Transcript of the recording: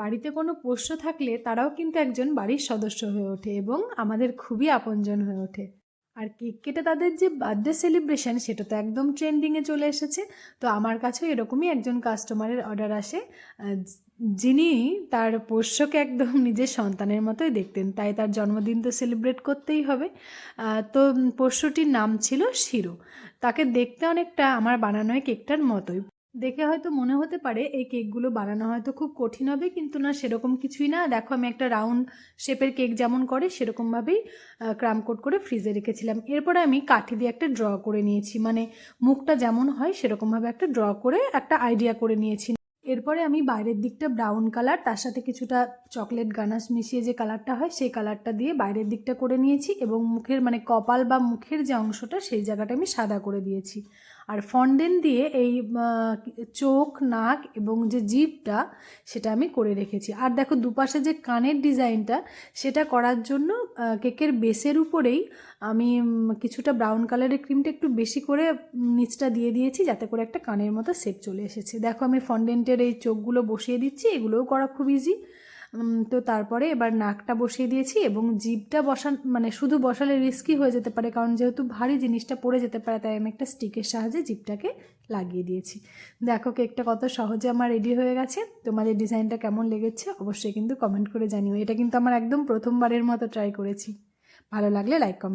বাড়িতে কোনো পোষ্য থাকলে তারাও কিন্তু একজন বাড়ির সদস্য হয়ে ওঠে এবং আমাদের খুবই আপনজন হয়ে ওঠে। আর কেক কেটে তাদের যে বার্থডে সেলিব্রেশন সেটা তো একদম ট্রেন্ডিংয়ে চলে এসেছে। তো আমার কাছেও এরকমই একজন কাস্টমারের অর্ডার আসে। যিনি তার পোষ্যকে একদম নিজের সন্তানের মতোই দেখতেন। তাই তার জন্মদিন তো সেলিব্রেট করতেই হবে। তো পোষ্যটির নাম ছিল শিরো। তাকে দেখতে অনেকটা আমার বানানো কেকটার মতোই। দেখে হয়তো মনে হতে পারে এই কেকগুলো বানানো হয়তো খুব কঠিন হবে, কিন্তু না, সেরকম কিছুই না। দেখো, আমি একটা রাউন্ড শেপের কেক যেমন করে, সেরকমভাবেই ক্রাম কোট করে ফ্রিজে রেখেছিলাম। এরপরে আমি কাঠি দিয়ে একটা ড্র করে নিয়েছি। মানে মুখটা যেমন হয়, সেরকমভাবে একটা ড্র করে একটা আইডিয়া করে নিয়েছি। এরপরে আমি বাইরের দিকটা ব্রাউন কালার তার সাথে কিছুটা চকলেট গানাশ মিশিয়ে যে কালারটা হয়, সেই কালারটা দিয়ে বাইরের দিকটা করে নিয়েছি এবং মুখের মানে কপাল বা মুখের যে অংশটা, সেই জায়গাটা আমি সাদা করে দিয়েছি। আর ফন্ডেন দিয়ে এই চোখ, নাক এবং যে জিভটা, সেটা আমি করে রেখেছি। আর দেখো দুপাশে যে কানের ডিজাইনটা, সেটা করার জন্য কেকের বেসের উপরেই আমি কিছুটা ব্রাউন কালারের ক্রিমটা একটু বেশি করে নিচটা দিয়ে দিয়েছি, যাতে করে একটা কানের মতো শেপ চলে এসেছে। দেখো আমি ফন্ডেন্টের এই চোখগুলো বসিয়ে দিচ্ছি, এগুলোও করা খুব ইজি তো তারপরে এবার নাকটা বসিয়ে দিয়েছি এবং জিভটা বসান মানে শুধু বসালে রিস্কি হয়ে যেতে পারে, কারণ যেহেতু ভারী জিনিসটা পড়ে যেতে পারে, তাই আমি একটা স্টিকের সাহায্যে জিভটাকে লাগিয়ে দিয়েছি। দেখো কেকটা কত সহজে আমার রেডি হয়ে গেছে, তোমাদের ডিজাইনটা কেমন লেগেছে অবশ্যই কিন্তু কমেন্ট করে জানিও। এটা কিন্তু আমার একদম প্রথমবারের মতো ট্রাই করেছি। ভালো লাগলে লাইক কমেন্ট